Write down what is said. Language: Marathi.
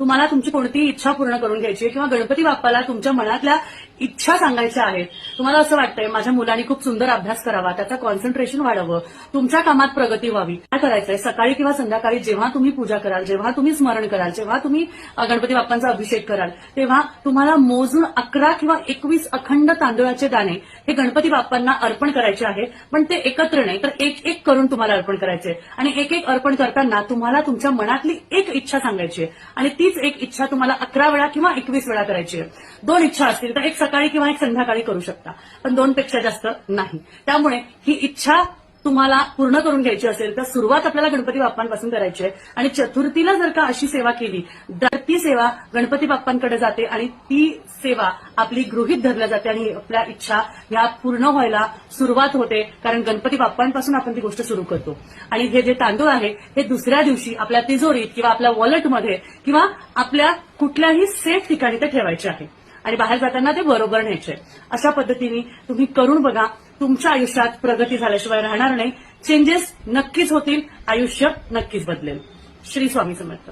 तुम्हाला तुमची कोणतीही इच्छा पूर्ण करून घ्यायची आहे किंवा गणपती बाप्पाला तुमच्या मनातल्या इच्छा सांगायच्या आहेत. तुम्हाला असं वाटतंय माझ्या मुलांनी खूप सुंदर अभ्यास करावा त्याचं कॉन्सन्ट्रेशन वाढावं तुमच्या कामात प्रगती व्हावी. काय करायचंय? सकाळी किंवा संध्याकाळी जेव्हा तुम्ही पूजा कराल जेव्हा तुम्ही स्मरण कराल जेव्हा तुम्ही गणपती बाप्पांचा अभिषेक कराल तेव्हा तुम्हाला मोजून अकरा किंवा एकवीस अखंड तांदूळाचे दाणे हे गणपती बाप्पांना अर्पण करायचे आहे. पण ते एकत्र नाही तर एक एक करून तुम्हाला अर्पण करायचे. आणि एक एक अर्पण करताना तुम्हाला तुमच्या मनातली एक इच्छा सांगायची आहे. आणि तीच एक इच्छा तुम्हाला अकरा वेळा किंवा एकवीस वेळा करायची आहे. दोन इच्छा असतील तर एक सकाळी किंवा एक संध्याकाळी करू शकता. पण दोन पेक्षा जास्त नाही. त्यामुळे ही इच्छा तुम्हाला पूर्ण करून घ्यायची असेल तर सुरुवात आपल्याला गणपती बाप्पांपासून करायची आहे. आणि चतुर्थीला जर का अशी सेवा केली तर ती सेवा गणपती बाप्पांकडे जाते आणि ती सेवा आपली गृहीत धरल्या जाते आणि आपल्या इच्छा ह्या पूर्ण व्हायला सुरुवात होते कारण गणपती बाप्पांपासून आपण ती गोष्ट सुरू करतो. आणि हे जे तांदूळ आहे हे दुसऱ्या दिवशी आपल्या तिजोरीत किंवा आपल्या वॉलेटमध्ये किंवा आपल्या कुठल्याही सेफ ठिकाणी ते ठेवायचे आहे. आणि बाहेर जाताना ते बरोबर न्यायचे. अशा पद्धतीने तुम्ही करून बघा तुमच्या आयुष्यात प्रगती झाल्याशिवाय राहणार नाही. चेंजेस नक्कीच होतील आयुष्य नक्कीच बदलेल. श्री स्वामी समर्थ.